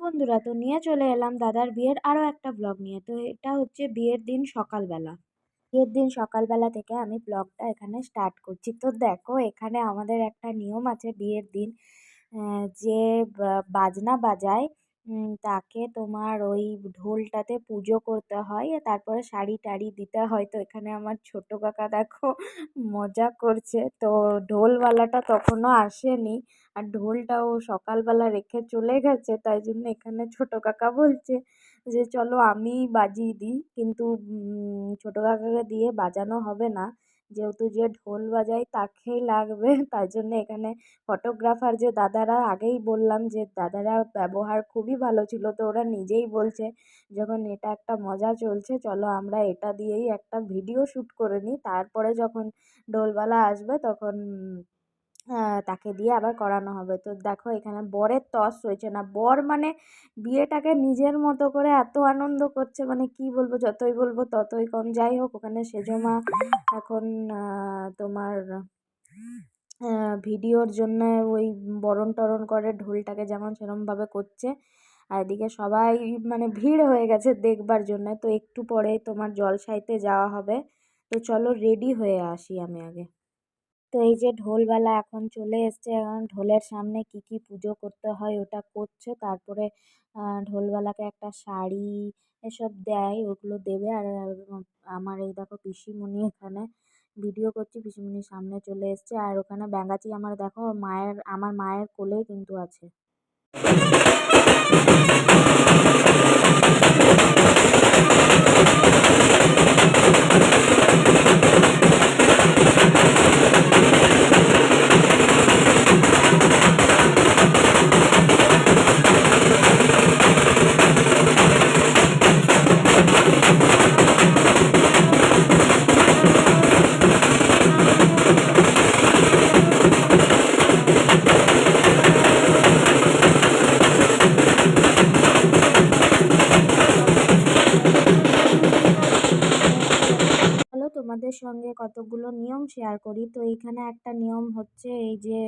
বন্ধুরা, তো নিয়ে চলে এলাম দাদার বিয়ের আরও একটা ব্লগ নিয়ে। তো এটা হচ্ছে বিয়ের দিন সকালবেলা। বিয়ের দিন সকালবেলা থেকে আমি ব্লগটা এখানে স্টার্ট করছি। তো দেখো, এখানে আমাদের একটা নিয়ম আছে বিয়ের দিন যে বাজনা বাজায় তাকে তোমার ওই ঢোলটাতে পুজো করতে হয় তারপরে শাড়ি টাড়ি দিতে হয়। তো এখানে আমার ছোটো কাকা দেখো মজা করছে। তো ঢোলওয়ালাটা তখনও আসেনি, আর ঢোলটাও সকালবেলা রেখে চলে গেছে। তাই জন্য এখানে ছোটো কাকা বলছে যে, চলো আমিই বাজিয়ে দিই। কিন্তু ছোটো কাকাকে দিয়ে বাজানো হবে না। যেহেতু যে ঢোল বাজায় তাকেই লাগবে। তাই জন্য এখানে ফটোগ্রাফার যে দাদারা, আগেই বললাম যে দাদারা ব্যবহার খুবই ভালো ছিল তো ওরা নিজেই বলছে যখন এটা একটা মজা চলছে, চলো আমরা এটা দিয়েই একটা ভিডিও শ্যুট করে নিই। তারপরে যখন ঢোলওয়ালা আসবে তখন তাকে দিয়ে আবার করানো হবে। তো দেখো এখানে বরের তস রয়েছে না, বর মানে বিয়েটাকে নিজের মতো করে এত আনন্দ করছে মানে কি বলব যতই বলব ততই কম। যাই হোক ওখানে সেজমা এখন তোমার ভিডিওর জন্য ওই বরণ টরণ করে, ঢোলটাকে যেমন সেরমভাবে করছে। আর এদিকে সবাই মানে ভিড় হয়ে গেছে দেখবার জন্য। তো একটু পরে তোমার জলসাইতে যাওয়া হবে। তো চলো রেডি হয়ে আসি আমি আগে। তো এই যে ঢোলওয়ালা এখন চলে এসছে, এখন ঢোলের সামনে কী কী পুজো করতে হয় ওটা করছে, তারপরে ঢোলওয়ালাকে একটা শাড়ি এসব দেয়, ওগুলো দেবে, আর আমার এই দেখো পিসিমণি এখানে ভিডিও করছি, পিসিমণির সামনে চলে এসছে, আর ওখানে ব্যাঙাচি আমার দেখো মায়ের, আমার মায়ের কোলেই কিন্তু আছে। কতগুলো নিয়ম শেয়ার করি। তো এইখানে একটা নিয়ম হচ্ছে এই যে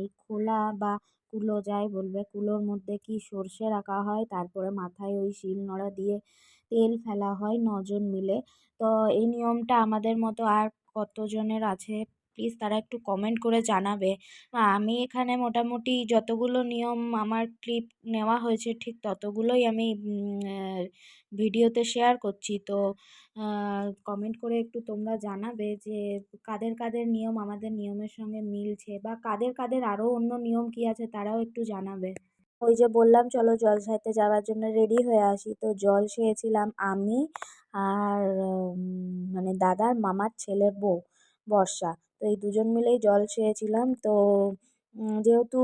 এই খোলা বা কুলো যায় বলবে, কুলোর মধ্যে কি সর্ষে রাখা হয়, তারপরে মাথায় ওই শিল নোড়া দিয়ে তেল ফেলা হয়, নজন মিলে। তো এই নিয়মটা আমাদের মতো আর কতজনের আছে? প্লিজ তারা একটু কমেন্ট করে জানাবে। আমি এখানে মোটামুটি যতগুলো নিয়ম আমার ক্লিপ নেওয়া হয়েছে ঠিক ততগুলোই আমি ভিডিওতে শেয়ার করছি। তো কমেন্ট করে একটু তোমরা জানাবে যে কাদের কাদের নিয়ম আমাদের নিয়মের সঙ্গে মিলছে বা কাদের কাদের আরও অন্য নিয়ম কী আছে তারাও একটু জানাবে। ওই যে বললাম, চলো জল সাইতে যাওয়ার জন্য রেডি হয়ে আসি। তো জল সেয়েছিলাম আমি আর মানে দাদার মামার ছেলের বউ, বর্ষা। তো এই দুজন মিলেই জল সেয়েছিলাম তো যেহেতু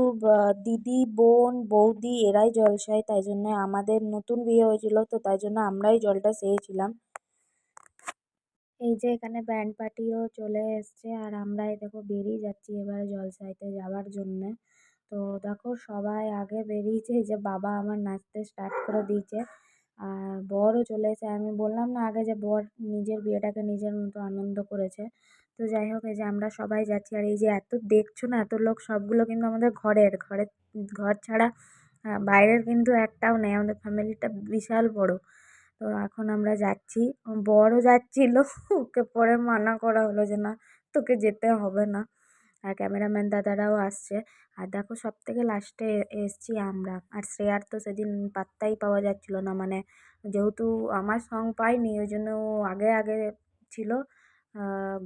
দিদি, বোন, বৌদি এরাই জল সেয় তাই জন্য আমাদের নতুন বিয়ে হয়েছিল, তো তাই জন্য আমরাই জলটা সেয়েছিলাম এই যে এখানে ব্যান্ড পার্টিও চলে এসছে, আর আমরা দেখো বেরিয়ে যাচ্ছি এবার জলসাইতে যাওয়ার জন্যে। তো দেখো সবাই আগে বেরিয়েছে যে বাবা আমার নাচতে স্টার্ট করে দিয়েছে, আর বরও চলে এসে আমি বললাম না আগে যে বর নিজের বিয়েটাকে নিজের মতো আনন্দ করেছে। তো যাই হোক, এই যে আমরা সবাই যাচ্ছি, আর এই যে এত দেখছ না, এত লোক, সবগুলো কিন্তু আমাদের ঘরের ঘরের, ঘর ছাড়া বাইরের কিন্তু একটাও নেই, আমাদের ফ্যামিলিটা বিশাল বড়। তো এখন আমরা যাচ্ছি বরও যাচ্ছিল, ওকে পরে মানা করা হলো যে না, তোকে যেতে হবে না। আর ক্যামেরাম্যান দাদারাও আসছে, আর দেখো সব থেকে লাস্টে এসছি আমরা। আর শ্রেয়ার তো সেদিন পাত্তাই পাওয়া যাচ্ছিল না মানে যেহেতু আমার সং পাইনি, ওই জন্য ও আগে আগে ছিল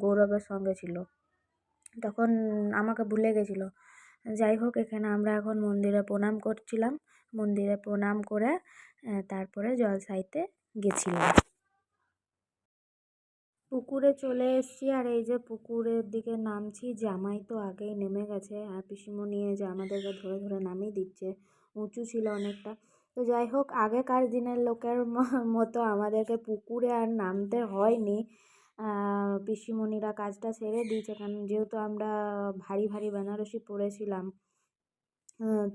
গৌরবের সঙ্গে ছিল। তখন আমাকে ভুলে গেছিল। যাই হোক, এখানে আমরা এখন মন্দিরে প্রণাম করছিলাম। মন্দিরে প্রণাম করে তারপরে জলসাইতে গেছিলাম। পুকুরে চলে এসেছি, আর এই যে পুকুরের দিকে নামছি। জামাই তো আগেই নেমে গেছে, আর পিসিমণি যে আমাদেরকে ধরে ধরে নামিয়ে দিচ্ছে। উঁচু ছিল অনেকটা। তো যাই হোক, আগেকার দিনের লোকের মতো আমাদেরকে পুকুরে আর নামতে হয়নি। পিসিমণিরা কাজটা সেরে দিয়েছে। কারণ যেহেতু আমরা ভারী ভারী বেনারসি পরেছিলাম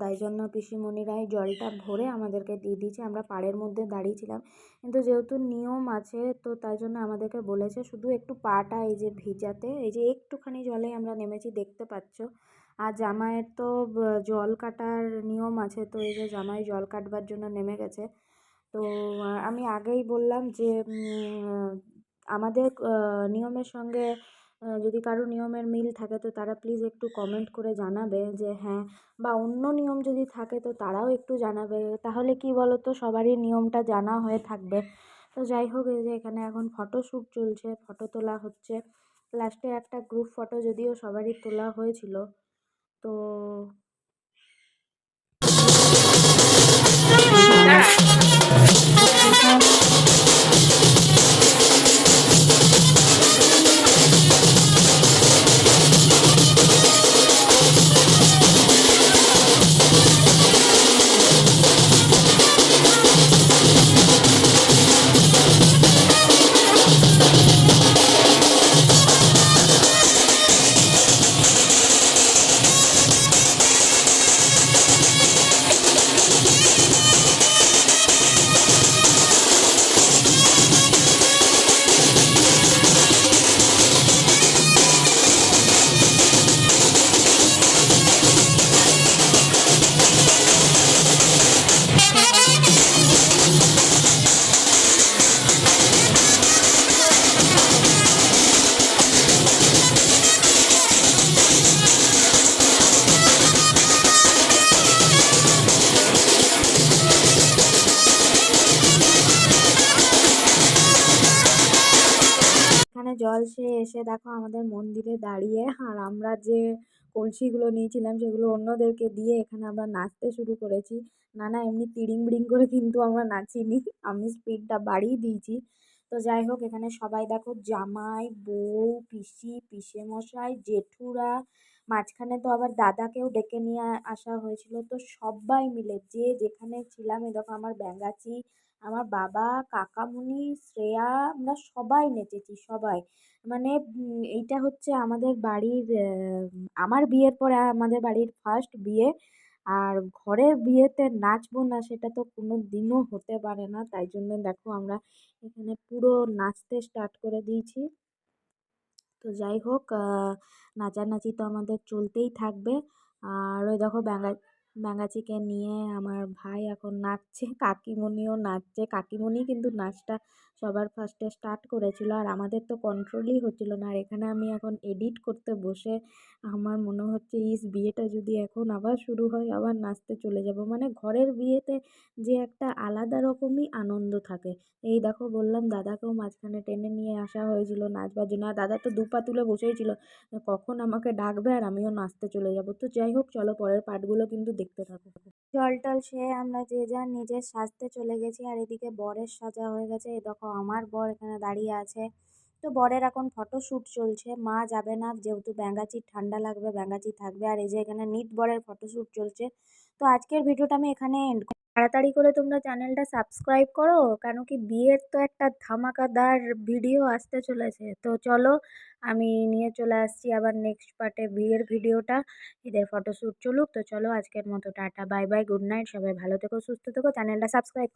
তাই জন্য পিসিমণিরাই জলটা ভরে আমাদেরকে দিয়ে দিয়েছে। আমরা পাড়ের মধ্যে দাঁড়িয়েছিলাম কিন্তু যেহেতু নিয়ম আছে, তো তাই জন্য আমাদেরকে বলেছে শুধু একটু পাটা, এই যে ভিজাতে, এই যে একটুখানি জলে আমরা নেমেছি, দেখতে পাচ্ছ। আর জামাইয়ের তো জল কাটার নিয়ম আছে, তো এই যে জামাই জল কাটবার জন্য নেমে গেছে। তো আমি আগেই বললাম যে আমাদের নিয়মের সঙ্গে যদি কারও নিয়মের মিল থাকে তো তারা প্লিজ একটু কমেন্ট করে জানাবে যে হ্যাঁ বা অন্য নিয়ম যদি থাকে তো তারাও একটু জানাবে। তাহলে কি বলো তো সবারই নিয়মটা জানা হয়ে থাকবে। তো যাই হোক, এই যে এখানে এখন ফটোশ্যুট চলছে ফটো তোলা হচ্ছে। লাস্টে একটা গ্রুপ ফটো যদিও সবারই তোলা হয়েছিল। তো জল খেয়ে এসে দেখো আমাদের মন্দিরে দাঁড়িয়ে, আর আমরা যে কলসিগুলো নিয়েছিলাম সেগুলো অন্যদেরকে দিয়ে এখানে আমরা নাচতে শুরু করেছি। না না, এমনি তিড়িং বিড়িং করে কিন্তু আমরা নাচিনি, আমি স্পিডটা বাড়িয়ে দিয়েছি। তো যাই হোক, এখানে সবাই দেখো জামাই, বউ, পিসি, পিসেমশাই, জেঠুরা, মাঝখানে তো আবার দাদাকেও ডেকে নিয়ে আসা হয়েছিল। তো সবাই মিলে যে যেখানে ছিলাম, এই দেখো আমার ব্যাঙাচি আমার বাবা কাকামুনি শ্রেয়া, আমরা সবাই নেচেছি, সবাই। মানে এইটা হচ্ছে আমাদের বাড়ির আমার বিয়ের পরে আমাদের বাড়ির ফার্স্ট বিয়ে। আর ঘরের বিয়েতে নাচবো না, সেটা তো কোনো দিনও হতে পারে না। তাই জন্য দেখো আমরা এখানে পুরো নাচতে স্টার্ট করে দিয়েছি। তো যাই হোক নাচানাচি তো আমাদের চলতেই থাকবে। আর ওই দেখো ব্যাঙা ব্যাঙাচিকে নিয়ে আমার ভাই এখন নাচছে কাকিমণিও নাচছে। কাকিমণি কিন্তু নাচটা সবার ফার্স্টে স্টার্ট করেছিল আর আমাদের তো কন্ট্রোলই হচ্ছিল না। আর এখানে আমি এখন এডিট করতে বসে আমার মনে হচ্ছে, ইস, বিয়েটা যদি এখন আবার শুরু হয়, আবার নাচতে চলে যাব। মানে ঘরের বিয়েতে যে একটা আলাদা রকমই আনন্দ থাকে। এই দেখো, বললাম দাদাকেও মাঝখানে টেনে নিয়ে আসা হয়েছিল নাচবার জন্য। আর দাদা তো দুপা তুলে বসেই ছিল। কখন আমাকে ডাকবে আর আমিও নাচতে চলে যাব। তো যাই হোক, চলো পরের পার্টগুলো কিন্তু দেখতে থাকো জল টল সে আমরা যে যার নিজের সাজতে চলে গেছি আর এদিকে বরের সাজা হয়ে গেছে। এই দেখো আমার বর এখানে দাঁড়িয়ে আছে। তো বরের এখন ফটোশ্যুট চলছে। মা যাবে না, যেহেতু ব্যাঙ্গাচির ঠান্ডা লাগবে ব্যাঙ্গাচি থাকবে। আর এই যে এখানে নিট বরের ফটোশ্যুট চলছে। তো আজকের ভিডিওটা আমি এখানে এন্ড তাড়াতাড়ি করে তোমরা চ্যানেলটা সাবস্ক্রাইব করো, কেন কি বিয়ের তো একটা ধামাকাদার ভিডিও আসতে চলেছে। তো চলো, আমি নিয়ে চলে আসছি আবার নেক্সট পার্টে বিয়ের ভিডিওটা ঈদের ফটোশ্যুট চলুক। তো চলো আজকের মতো tata bye bye good night সবাই ভালো থেকো, সুস্থ থেকো, চ্যানেলটা সাবস্ক্রাইব